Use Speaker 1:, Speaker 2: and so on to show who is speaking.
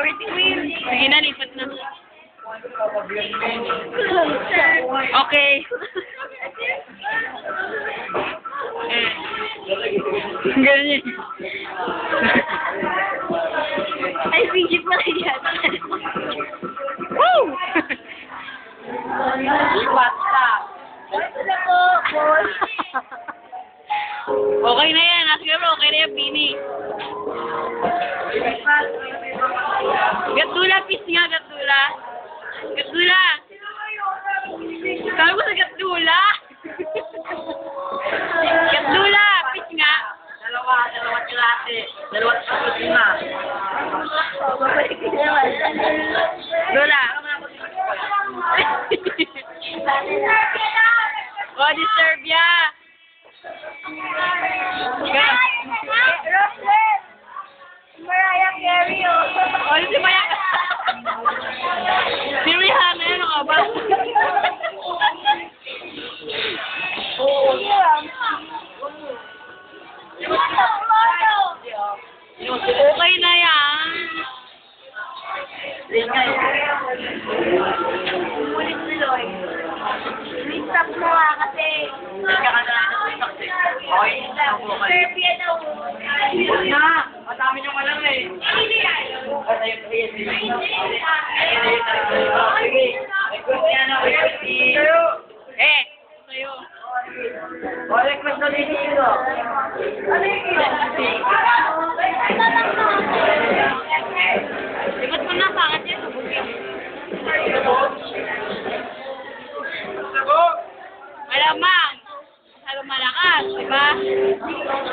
Speaker 1: Priority win.
Speaker 2: Sige na, lipat na. Okay. Eh. Ganyan.
Speaker 1: Ay, PG pala yan.
Speaker 2: Woo!
Speaker 1: Lipat
Speaker 2: okay na yan. Gatula, peace nga, Gatula. Gatula. Sabi mo sa Gatula. Gatula, peace nga.
Speaker 1: Dalawa, dalawa klase. Dalawa klase na.
Speaker 2: Lola. oh, disturb ya.
Speaker 1: Roslyn! Stop mo nga kasi. Serbia daw.
Speaker 3: Huwag na! Madami niyong alam eh. Sige. Request niya na. Request si...
Speaker 2: Eh, sa'yo.
Speaker 3: O, request na dito.
Speaker 2: Likot Masyado